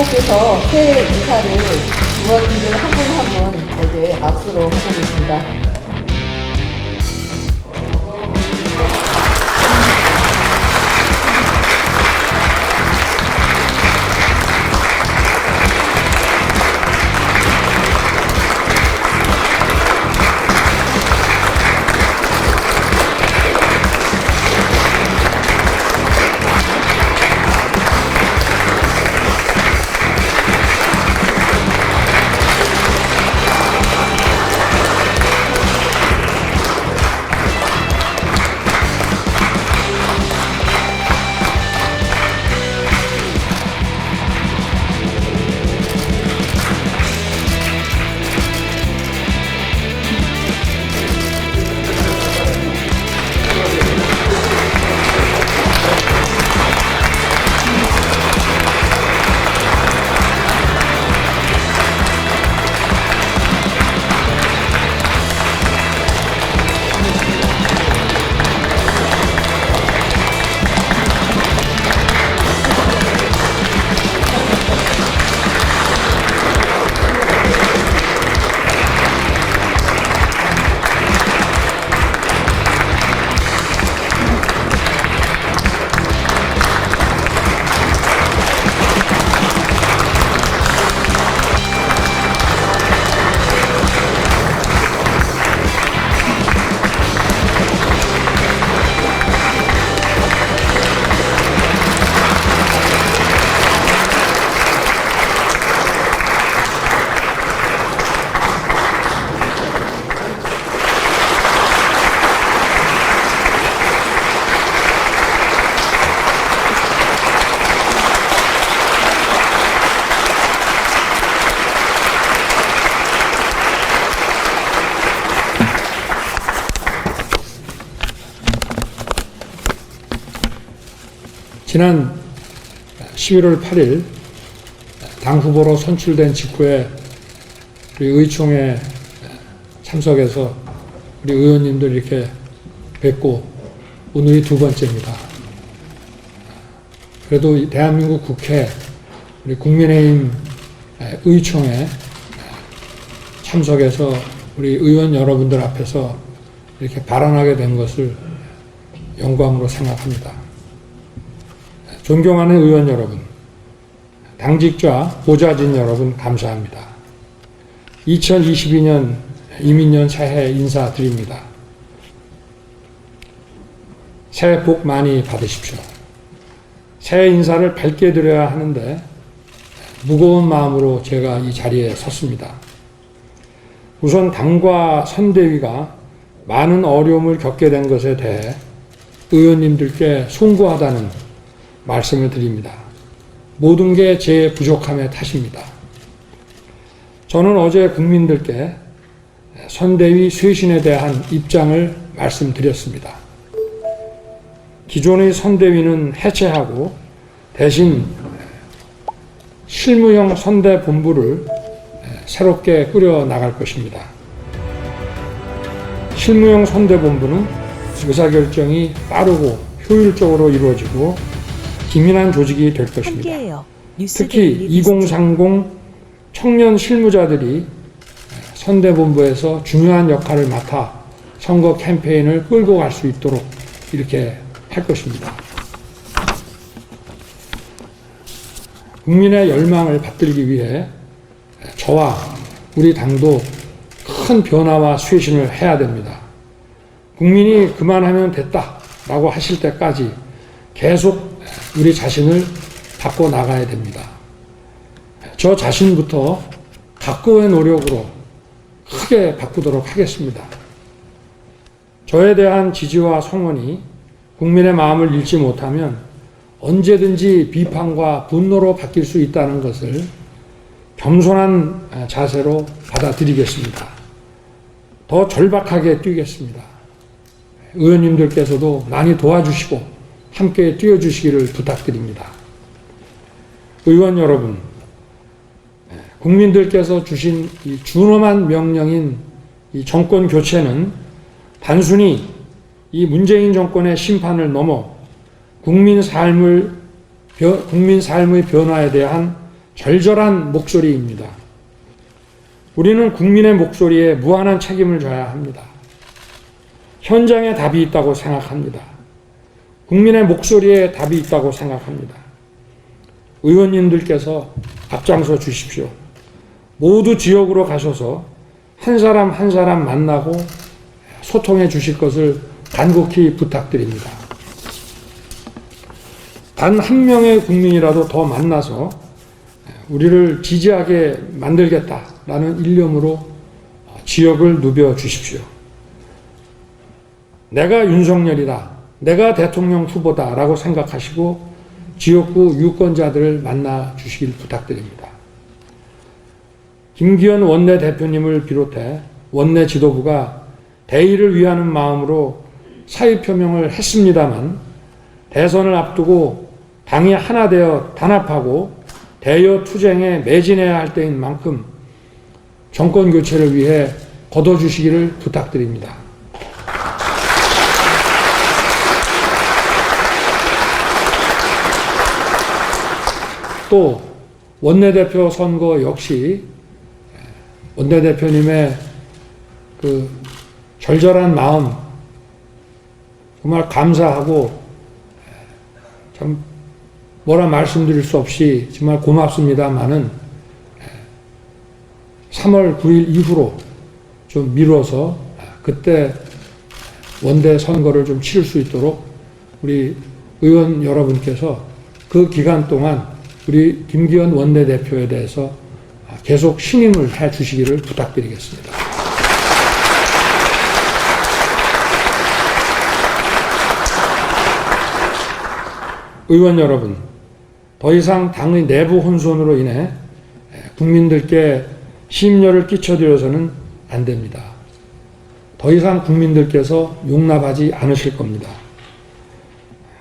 후보께서 새해 인사를 의원님들 한 분 한분 어제 악수로 하고 계십니다. 지난 11월 8일 당 후보로 선출된 직후에 우리 의총에 참석해서 우리 의원님들 이렇게 뵙고 오늘이 두 번째입니다. 그래도 이 대한민국 국회 우리 국민의힘 의총에 참석해서 우리 의원 여러분들 앞에서 이렇게 발언하게 된 것을 영광으로 생각합니다. 존경하는 의원 여러분, 당직자, 보좌진 여러분 감사합니다. 2022년 이민년 새해 인사드립니다. 새해 복 많이 받으십시오. 새해 인사를 밝게 드려야 하는데 무거운 마음으로 제가 이 자리에 섰습니다. 우선 당과 선대위가 많은 어려움을 겪게 된 것에 대해 의원님들께 송구하다는 말씀을 드립니다. 모든 게 제 부족함의 탓입니다. 저는 어제 국민들께 선대위 쇄신에 대한 입장을 말씀드렸습니다. 기존의 선대위는 해체하고 대신 실무형 선대 본부를 새롭게 꾸려 나갈 것입니다. 실무형 선대 본부는 의사결정이 빠르고 효율적으로 이루어지고 기민한 조직이 될 것입니다. 특히 데일리 리스트. 2030 청년 실무자들이 선대본부에서 중요한 역할을 맡아 선거 캠페인을 끌고 갈 수 있도록 이렇게 할 것입니다. 국민의 열망을 받들기 위해 저와 우리 당도 큰 변화와 쇄신을 해야 됩니다. 국민이 그만하면 됐다 라고 하실 때까지 계속 우리 자신을 바꿔 나가야 됩니다. 저 자신부터 각고의 노력으로 크게 바꾸도록 하겠습니다. 저에 대한 지지와 성원이 국민의 마음을 잃지 못하면 언제든지 비판과 분노로 바뀔 수 있다는 것을 겸손한 자세로 받아들이겠습니다. 더 절박하게 뛰겠습니다. 의원님들께서도 많이 도와주시고 함께 뛰어주시기를 부탁드립니다. 의원 여러분, 국민들께서 주신 이 준엄한 명령인 이 정권 교체는 단순히 이 문재인 정권의 심판을 넘어 국민 삶을 변- 국민 삶의 변화에 대한 절절한 목소리입니다. 우리는 국민의 목소리에 무한한 책임을 져야 합니다. 현장에 답이 있다고 생각합니다. 국민의 목소리에 답이 있다고 생각합니다. 의원님들께서 앞장서 주십시오. 모두 지역으로 가셔서 한 사람 한 사람 만나고 소통해 주실 것을 간곡히 부탁드립니다. 단 한 명의 국민이라도 더 만나서 우리를 지지하게 만들겠다라는 일념으로 지역을 누벼 주십시오. 내가 윤석열이다. 내가 대통령 후보다라고 생각하시고 지역구 유권자들을 만나 주시길 부탁드립니다. 김기현 원내대표님을 비롯해 원내 지도부가 대의를 위하는 마음으로 사의 표명을 했습니다만 대선을 앞두고 당이 하나 되어 단합하고 대여 투쟁에 매진해야 할 때인 만큼 정권 교체를 위해 걷어주시기를 부탁드립니다. 또 원내대표 선거 역시 원내대표님의 그 절절한 마음 정말 감사하고 참 뭐라 말씀드릴 수 없이 정말 고맙습니다만은 3월 9일 이후로 좀 미뤄서 그때 원대 선거를 좀 치를 수 있도록 우리 의원 여러분께서 그 기간 동안 우리 김기현 원내대표에 대해서 계속 신임을 해 주시기를 부탁드리겠습니다. 의원 여러분, 더 이상 당의 내부 혼선으로 인해 국민들께 심려를 끼쳐드려서는 안 됩니다. 더 이상 국민들께서 용납하지 않으실 겁니다.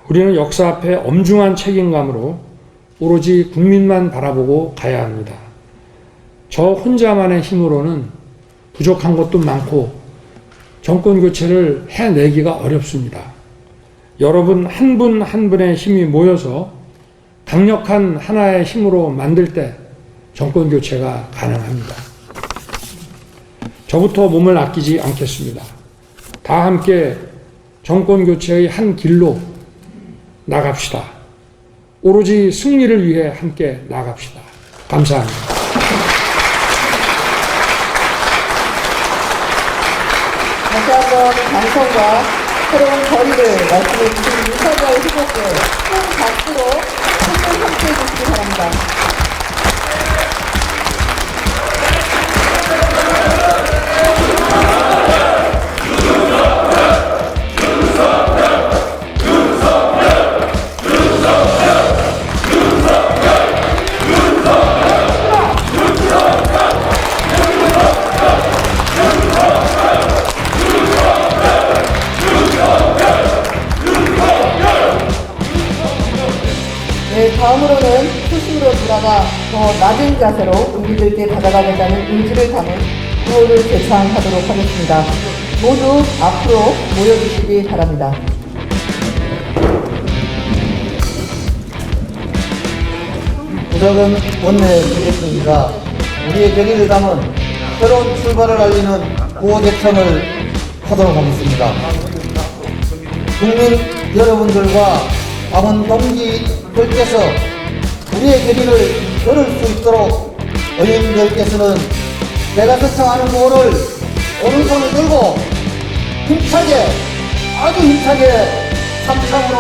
우리는 역사 앞에 엄중한 책임감으로 오로지 국민만 바라보고 가야 합니다. 저 혼자만의 힘으로는 부족한 것도 많고 정권 교체를 해내기가 어렵습니다. 여러분 한 분 한 분의 힘이 모여서 강력한 하나의 힘으로 만들 때 정권 교체가 가능합니다. 저부터 몸을 아끼지 않겠습니다. 다 함께 정권 교체의 한 길로 나갑시다. 오로지 승리를 위해 함께 나갑시다. 감사합니다. 다시 한번 당선과 새로운 거리를 말씀해 주신 윤석열 후보께 큰 박수로 함께 함께 해 주시기 바랍니다. 다음으로는 초심으로 돌아가 더 낮은 자세로 국민들께 다가가겠다는 의지를 담은 구호를 제창하도록 하겠습니다. 모두 앞으로 모여주시기 바랍니다. 부석은 원내 되겠습니다. 우리의 결의를 담은 새로운 출발을 알리는 구호 대청을 하도록 하겠습니다. 국민 여러분들과 남은 동 지들께서 우리의 결의를 들을 수 있도록 의원님들께서는 내가 서청하는 구호를 오른손을 들고 힘차게 아주 힘차게 삼창으로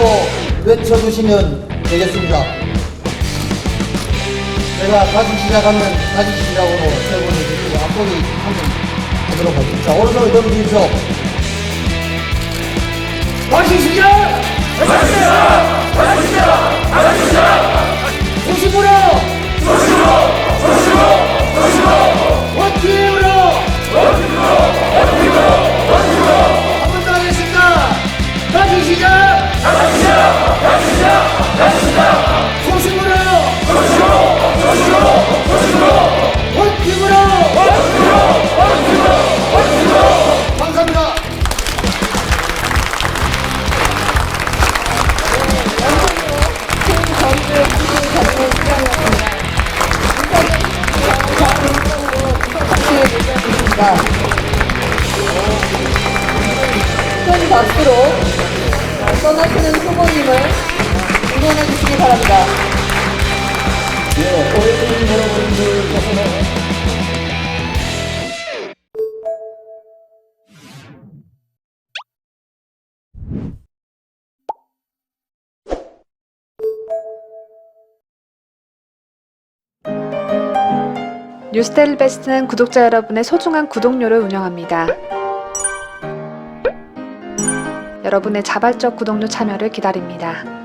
외쳐주시면 되겠습니다. 제가 다시 시작하면 다시 시작으로 세 번을 드리고 앞으로 한번 하도록 하겠습니다. 자, 오른손을 들어주십시오. 다시 시작! 다시 시작! 다시 시작! 하시는 후보님을 응원해 주시기 바랍니다. 예, 뉴스텔 베스트는 구독자 여러분의 소중한 구독료를 운영합니다. 여러분의 자발적 구독료 참여를 기다립니다.